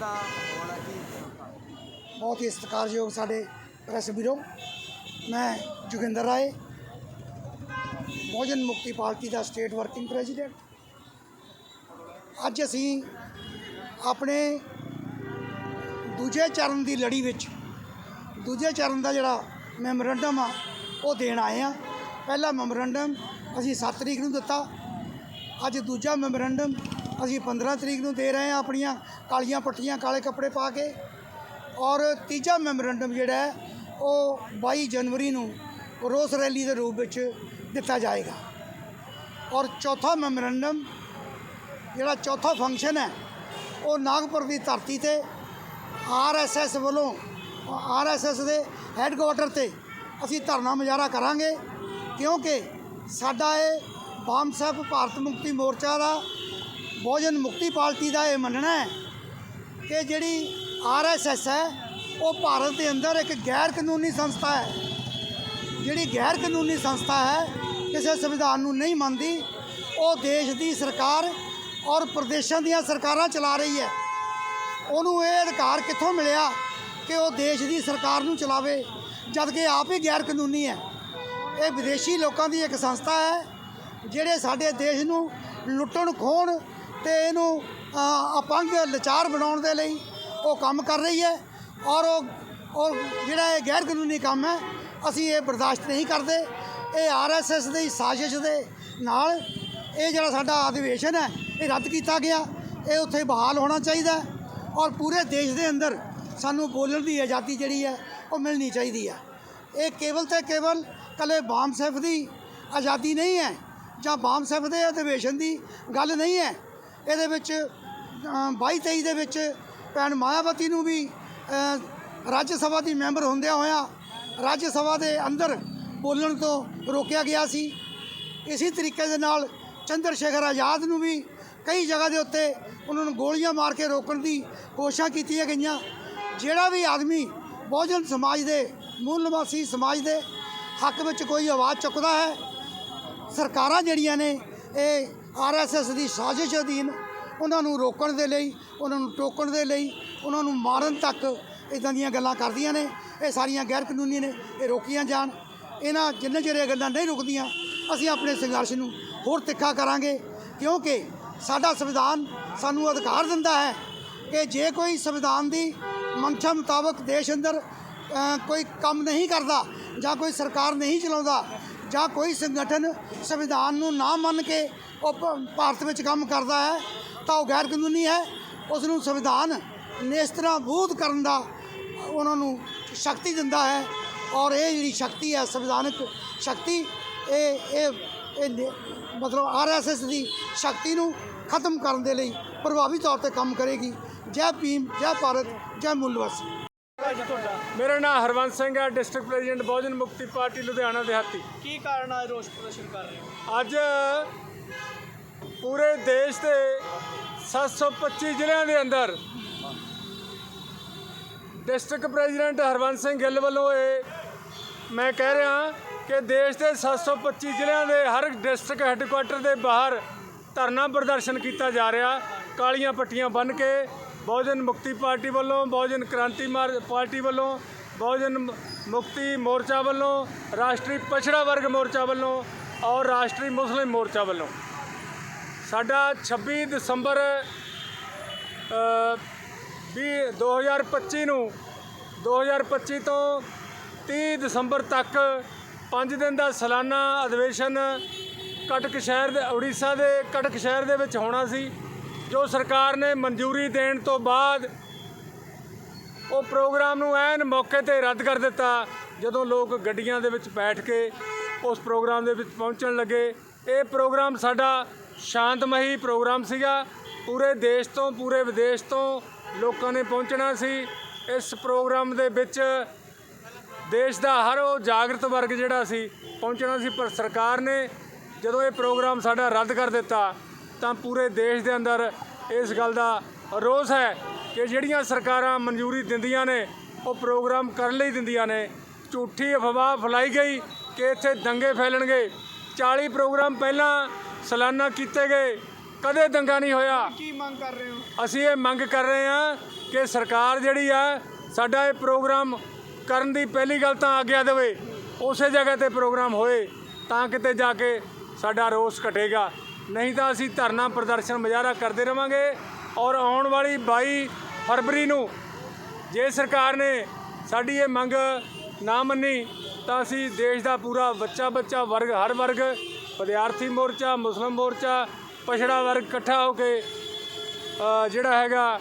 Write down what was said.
ਦਾ ਮਾਹੌਲ ਕੀ ਬਹੁਤ ਹੀ ਸਤਿਕਾਰਯੋਗ ਸਾਡੇ ਪ੍ਰੈਸ ਬਿਊਰੋ ਮੈਂ ਜੋਗਿੰਦਰ ਰਾਏ ਬਹੁਜਨ ਮੁਕਤੀ ਪਾਰਟੀ ਦਾ ਸਟੇਟ ਵਰਕਿੰਗ ਪ੍ਰੈਜ਼ੀਡੈਂਟ ਅੱਜ ਅਸੀਂ ਆਪਣੇ ਦੂਜੇ ਚਰਨ ਦੀ ਲੜੀ ਵਿੱਚ, ਦੂਜੇ ਚਰਨ ਦਾ ਜਿਹੜਾ ਮੈਮੋਰੰਡਮ ਆ, ਉਹ ਦੇਣ ਆਏ ਆ ਪਹਿਲਾ ਮੈਮੋਰੰਡਮ ਅਸੀਂ 7 ਤਰੀਕ ਨੂੰ ਦਿੱਤਾ। ਅੱਜ ਦੂਜਾ ਮੈਮੋਰੰਡਮ ਅਸੀਂ 15 ਤਰੀਕ ਨੂੰ ਦੇ ਰਹੇ ਹਾਂ ਆਪਣੀਆਂ ਕਾਲੀਆਂ ਪੱਟੀਆਂ, ਕਾਲੇ ਕੱਪੜੇ ਪਾ ਕੇ। ਔਰ ਤੀਜਾ ਮੈਮੋਰੈਂਡਮ ਜਿਹੜਾ ਹੈ, ਉਹ 22 ਜਨਵਰੀ ਨੂੰ ਰੋਸ ਰੈਲੀ ਦੇ ਰੂਪ ਵਿੱਚ ਦਿੱਤਾ ਜਾਏਗਾ। ਔਰ ਚੌਥਾ ਮੈਮੋਰੈਂਡਮ ਜਿਹੜਾ ਚੌਥਾ ਫੰਕਸ਼ਨ ਹੈ, ਉਹ ਨਾਗਪੁਰ ਦੀ ਧਰਤੀ ਤੇ ਆਰਐਸਐਸ ਵੱਲੋਂ ਆਰਐਸਐਸ ਦੇ ਹੈੱਡਕੁਆਟਰ ਤੇ ਅਸੀਂ ਧਰਨਾ ਮੁਜ਼ਾਹਰਾ ਕਰਾਂਗੇ। ਕਿਉਂਕਿ ਸਾਡਾ ਇਹ ਬਾਮ ਸਾਹਿਬ ਭਾਰਤ ਮੁਕਤੀ ਮੋਰਚਾ ਦਾ ਬਹੁਜਨ ਮੁਕਤੀ ਪਾਰਟੀ ਦਾ ਇਹ ਮੰਨਣਾ ਹੈ ਕਿ ਜਿਹੜੀ ਆਰਐਸਐਸ ਹੈ, ਉਹ ਭਾਰਤ ਦੇ ਅੰਦਰ ਇੱਕ ਗੈਰ ਕਾਨੂੰਨੀ ਸੰਸਥਾ ਹੈ। ਜਿਹੜੀ ਗੈਰ ਕਾਨੂੰਨੀ ਸੰਸਥਾ ਹੈ, ਕਿਸੇ ਸੰਵਿਧਾਨ ਨੂੰ ਨਹੀਂ ਮੰਨਦੀ, ਉਹ ਦੇਸ਼ ਦੀ ਸਰਕਾਰ ਔਰ ਪ੍ਰਦੇਸ਼ਾਂ ਦੀਆਂ ਸਰਕਾਰਾਂ ਚਲਾ ਰਹੀ ਹੈ। ਉਹਨੂੰ ਇਹ ਅਧਿਕਾਰ ਕਿੱਥੋਂ ਮਿਲਿਆ ਕਿ ਉਹ ਦੇਸ਼ ਦੀ ਸਰਕਾਰ ਨੂੰ ਚਲਾਵੇ ਜਦ ਕਿ ਆਪ ਹੀ ਗੈਰ ਕਾਨੂੰਨੀ ਹੈ। ਇਹ ਵਿਦੇਸ਼ੀ ਲੋਕਾਂ ਦੀ ਇੱਕ ਸੰਸਥਾ ਹੈ, ਜਿਹੜੇ ਸਾਡੇ ਦੇਸ਼ ਨੂੰ ਲੁੱਟਣ ਖੋਣ ਤੇ ਇਹਨੂੰ ਅ, ਅਪੰਗ ਲਾਚਾਰ ਬਣਾਉਣ ਦੇ ਲਈ ਉਹ ਕੰਮ ਕਰ ਰਹੀ ਹੈ ਔਰ ਉਹ ਉਹ ਜਿਹੜਾ ਇਹ ਗੈਰ ਕਾਨੂੰਨੀ ਕੰਮ ਹੈ ਅਸੀਂ ਇਹ ਬਰਦਾਸ਼ਤ ਨਹੀਂ ਕਰਦੇ। ਇਹ ਆਰਐਸਐਸ ਦੀ ਸਾਜ਼ਿਸ਼ ਦੇ ਨਾਲ ਇਹ ਜਿਹੜਾ ਸਾਡਾ ਅਧਿਵੇਸ਼ਨ ਹੈ ਇਹ ਰੱਦ ਕੀਤਾ ਗਿਆ। ਇਹ ਉੱਥੇ ਬਹਾਲ ਹੋਣਾ ਚਾਹੀਦਾ ਔਰ ਪੂਰੇ ਦੇਸ਼ ਦੇ ਅੰਦਰ ਸਾਨੂੰ ਬੋਲਣ ਦੀ ਆਜ਼ਾਦੀ ਜਿਹੜੀ ਹੈ ਉਹ ਮਿਲਣੀ ਚਾਹੀਦੀ ਹੈ। ਇਹ ਕੇਵਲ ਤੇ ਕੇਵਲ ਕੱਲੇ ਬਾਮ ਸੈਫ ਦੀ ਆਜ਼ਾਦੀ ਨਹੀਂ ਹੈ ਜਾਂ ਬਾਮ ਸੈਫ ਦੇ ਅਧਿਵੇਸ਼ਨ ਦੀ ਗੱਲ ਨਹੀਂ ਹੈ। ਇਹਦੇ ਵਿੱਚ 22 23 ਦੇ ਵਿੱਚ ਭੈਣ ਮਾਇਆਵਤੀ ਨੂੰ ਵੀ ਰਾਜ ਸਭਾ ਦੀ ਮੈਂਬਰ ਹੁੰਦਿਆਂ ਹੋਇਆਂ ਰਾਜ ਸਭਾ ਦੇ ਅੰਦਰ ਬੋਲਣ ਤੋਂ ਰੋਕਿਆ ਗਿਆ ਸੀ। ਇਸੇ ਤਰੀਕੇ ਦੇ ਨਾਲ ਚੰਦਰ ਸ਼ੇਖਰ ਆਜ਼ਾਦ ਨੂੰ ਵੀ ਕਈ ਜਗ੍ਹਾ ਦੇ ਉੱਤੇ ਉਹਨਾਂ ਨੂੰ ਗੋਲੀਆਂ ਮਾਰ ਕੇ ਰੋਕਣ ਦੀ ਕੋਸ਼ਿਸ਼ਾਂ ਕੀਤੀਆਂ ਗਈਆਂ। ਜਿਹੜਾ ਵੀ ਆਦਮੀ ਬਹੁਜਨ ਸਮਾਜ ਦੇ ਮੂਲ ਨਿਵਾਸੀ ਸਮਾਜ ਦੇ ਹੱਕ ਵਿੱਚ ਕੋਈ ਆਵਾਜ਼ ਚੁੱਕਦਾ ਹੈ, ਸਰਕਾਰਾਂ ਜਿਹੜੀਆਂ ਨੇ, ਇਹ ਆਰਐਸਐਸ ਦੀ ਸਾਜ਼ਿਸ਼ ਅਧੀਨ ਉਹਨਾਂ ਨੂੰ ਰੋਕਣ ਦੇ ਲਈ, ਉਹਨਾਂ ਨੂੰ ਟੋਕਣ ਦੇ ਲਈ, ਉਹਨਾਂ ਨੂੰ ਮਾਰਨ ਤੱਕ ਇਦਾਂ ਦੀਆਂ ਗੱਲਾਂ ਕਰਦੀਆਂ ਨੇ। ਇਹ ਸਾਰੀਆਂ ਗੈਰ ਕਾਨੂੰਨੀ ਨੇ, ਇਹ ਰੋਕੀਆਂ ਜਾਣ। ਇਹਨਾਂ ਜਿੰਨੇ ਚਿਰ ਇਹ ਗੱਲਾਂ ਨਹੀਂ ਰੁਕਦੀਆਂ, ਅਸੀਂ ਆਪਣੇ ਸੰਘਰਸ਼ ਨੂੰ ਹੋਰ ਤਿੱਖਾ ਕਰਾਂਗੇ, ਕਿਉਂਕਿ ਸਾਡਾ ਸੰਵਿਧਾਨ ਸਾਨੂੰ ਅਧਿਕਾਰ ਦਿੰਦਾ ਹੈ ਕਿ ਜੇ ਕੋਈ ਸੰਵਿਧਾਨ ਦੀ ਮੰਸ਼ਾ ਮੁਤਾਬਕ ਦੇਸ਼ ਅੰਦਰ ਕੋਈ ਕੰਮ ਨਹੀਂ ਕਰਦਾ ਜਾਂ ਕੋਈ ਸਰਕਾਰ ਨਹੀਂ ਚਲਾਉਂਦਾ ਜਾਂ ਕੋਈ ਸੰਗਠਨ ਸੰਵਿਧਾਨ ਨੂੰ ਨਾ ਮੰਨ ਕੇ ਉਹ ਭਾਰਤ ਵਿੱਚ ਕੰਮ ਕਰਦਾ ਹੈ, ਤਾਂ ਉਹ ਗੈਰ ਕਾਨੂੰਨੀ ਹੈ। ਉਸ ਨੂੰ ਸੰਵਿਧਾਨ ਨੇਸਤਨਾਬੂਦ ਕਰਨ ਦਾ ਉਹਨਾਂ ਨੂੰ ਸ਼ਕਤੀ ਦਿੰਦਾ ਹੈ ਔਰ ਇਹ ਜਿਹੜੀ ਸ਼ਕਤੀ ਹੈ, ਸੰਵਿਧਾਨਕ ਸ਼ਕਤੀ, ਇਹ ਇਹ ਇਹ ਨੇ- ਮਤਲਬ ਆਰਐਸਐਸ ਦੀ ਸ਼ਕਤੀ ਨੂੰ ਖਤਮ ਕਰਨ ਦੇ ਲਈ ਪ੍ਰਭਾਵੀ ਤੌਰ ਤੇ ਕੰਮ ਕਰੇਗੀ। ਜੈ ਭੀਮ, ਜੈ ਭਾਰਤ, ਜੈ ਮੂਲ ਨਿਵਾਸੀ ਮੇਰਾ ਨਾਮ ਹਰਵੰਤ ਸਿੰਘ ਹੈ district president Bahujan Mukti party Ludhiana ਦਿਹਾਤੀ। ਕੀ ਕਾਰਨ ਆ ਰੋਸ ਪ੍ਰਦਰਸ਼ਨ ਕਰ ਰਹੇ ਹੋ? ਅੱਜ ਪੂਰੇ ਦੇਸ਼ ਦੇ 725 ਜ਼ਿਲ੍ਹਿਆਂ ਦੇ ਅੰਦਰ ਡਿਸਟ੍ਰਿਕਟ ਪ੍ਰੈਜ਼ੀਡੈਂਟ ਹਰਵੰਤ ਸਿੰਘ ਗਿੱਲ ਵੱਲੋਂ ਇਹ ਮੈਂ ਕਹਿ ਰਿਹਾ ਕਿ ਦੇਸ਼ ਦੇ 725 ਜ਼ਿਲ੍ਹਿਆਂ ਦੇ ਹਰ ਡਿਸਟ੍ਰਿਕਟ ਹੈੱਡਕੁਆਟਰ ਦੇ ਬਾਹਰ ਧਰਨਾ ਪ੍ਰਦਰਸ਼ਨ ਕੀਤਾ ਜਾ ਰਿਹਾ। ਕਾਲੀਆਂ ਪੱਟੀਆਂ ਬੰਨ੍ਹ ਕੇ ਬਹੁਜਨ ਮੁਕਤੀ ਪਾਰਟੀ ਵੱਲੋਂ ਬਹੁਜਨ ਕ੍ਰਾਂਤੀ ਮਾਰ ਪਾਰਟੀ ਵੱਲੋਂ ਬਹੁਜਨ ਮੁਕਤੀ ਮੋਰਚਾ ਵੱਲੋਂ ਰਾਸ਼ਟਰੀ ਪਛੜਾ ਵਰਗ ਮੋਰਚਾ ਵੱਲੋਂ ਔਰ ਰਾਸ਼ਟਰੀ ਮੁਸਲਿਮ ਮੋਰਚਾ ਵੱਲੋਂ। ਸਾਡਾ 26 ਦਸੰਬਰ ਅ, ਵੀਹ 2025 ਨੂੰ 2025 ਤੋਂ 30 ਦਸੰਬਰ ਤੱਕ 5 ਦਿਨ ਦਾ ਸਾਲਾਨਾ ਅਧਿਵੇਸ਼ਨ ਕਟਕ ਸ਼ਹਿਰ ਦੇ ਉੜੀਸਾ ਦੇ ਕਟਕ ਸ਼ਹਿਰ ਦੇ ਵਿੱਚ ਹੋਣਾ ਸੀ। ਜੋ ਸਰਕਾਰ ਨੇ ਮਨਜ਼ੂਰੀ ਦੇਣ ਤੋਂ ਬਾਅਦ ਉਹ ਪ੍ਰੋਗਰਾਮ ਨੂੰ ਐਨ ਮੌਕੇ ਤੇ ਰੱਦ ਕਰ ਦਿੱਤਾ, ਜਦੋਂ ਲੋਕ ਗੱਡੀਆਂ ਦੇ ਵਿੱਚ ਬੈਠ ਕੇ ਉਸ ਪ੍ਰੋਗਰਾਮ ਦੇ ਵਿੱਚ ਪਹੁੰਚਣ ਲੱਗੇ। ਇਹ ਪ੍ਰੋਗਰਾਮ ਸਾਡਾ ਸ਼ਾਂਤਮਈ ਪ੍ਰੋਗਰਾਮ ਸੀਗਾ। ਪੂਰੇ ਦੇਸ਼ ਤੋਂ, ਪੂਰੇ ਵਿਦੇਸ਼ ਤੋਂ ਲੋਕਾਂ ਨੇ ਪਹੁੰਚਣਾ ਸੀ। ਇਸ ਪ੍ਰੋਗਰਾਮ ਦੇ ਵਿੱਚ ਦੇਸ਼ ਦਾ ਹਰ ਉਹ ਜਾਗਰਤ ਵਰਗ ਜਿਹੜਾ ਸੀ, ਪਹੁੰਚਣਾ ਸੀ। ਪਰ ਸਰਕਾਰ ਨੇ ਜਦੋਂ ਇਹ ਪ੍ਰੋਗਰਾਮ ਸਾਡਾ ਰੱਦ ਕਰ ਦਿੱਤਾ ਤਾਂ ਪੂਰੇ ਦੇਸ਼ ਦੇ ਅੰਦਰ ਇਸ ਗੱਲ ਦਾ ਰੋਸ ਹੈ ਕਿ ਜਿਹੜੀਆਂ ਸਰਕਾਰਾਂ ਮਨਜ਼ੂਰੀ ਦਿੰਦੀਆਂ ਨੇ ਉਹ ਪ੍ਰੋਗਰਾਮ ਕਰਨ ਲਈ ਦਿੰਦੀਆਂ ਨੇ। ਝੂਠੀ ਅਫਵਾਹ ਫੈਲਾਈ ਗਈ ਕਿ ਇੱਥੇ ਦੰਗੇ ਫੈਲਣਗੇ। 40 ਪ੍ਰੋਗਰਾਮ ਪਹਿਲਾਂ ਸਾਲਾਨਾ ਕੀਤੇ ਗਏ। ਕਦੇ ਦੰਗਾ ਨਹੀਂ ਹੋਇਆ। ਕੀ ਮੰਗ ਕਰ ਰਹੇ ਹੋ? ਅਸੀਂ ਇਹ ਮੰਗ ਕਰ ਰਹੇ ਹਾਂ ਕਿ ਸਰਕਾਰ ਜਿਹੜੀ ਆ ਸਾਡਾ ਇਹ ਪ੍ਰੋਗਰਾਮ ਕਰਨ ਦੀ ਪਹਿਲੀ ਗੱਲ ਤਾਂ ਆਗਿਆ ਦੇਵੇ। ਉਸੇ ਜਗ੍ਹਾ ਤੇ ਪ੍ਰੋਗਰਾਮ ਹੋਏ ਤਾਂ ਕਿਤੇ ਜਾ ਕੇ ਸਾਡਾ ਰੋਸ ਘਟੇਗਾ। ਨਹੀਂ ਤਾਂ ਅਸੀਂ ਧਰਨਾ ਪ੍ਰਦਰਸ਼ਨ ਮੁਜ਼ਾਹਰਾ ਕਰਦੇ ਰਵਾਂਗੇ ਔਰ ਆਉਣ ਵਾਲੀ 22 ਫਰਵਰੀ ਨੂੰ ਜੇ ਸਰਕਾਰ ਨੇ ਸਾਡੀ ਇਹ ਮੰਗ ਨਾ ਮੰਨੀ ਤਾਂ ਅਸੀਂ ਦੇਸ਼ ਦਾ ਪੂਰਾ ਬੱਚਾ ਬੱਚਾ ਵਰਗ, ਹਰ ਵਰਗ, ਵਿਦਿਆਰਥੀ ਮੋਰਚਾ, ਮੁਸਲਿਮ ਮੋਰਚਾ, ਪਛੜਾ ਵਰਗ ਇਕੱਠਾ ਹੋ ਕੇ ਜਿਹੜਾ ਹੈਗਾ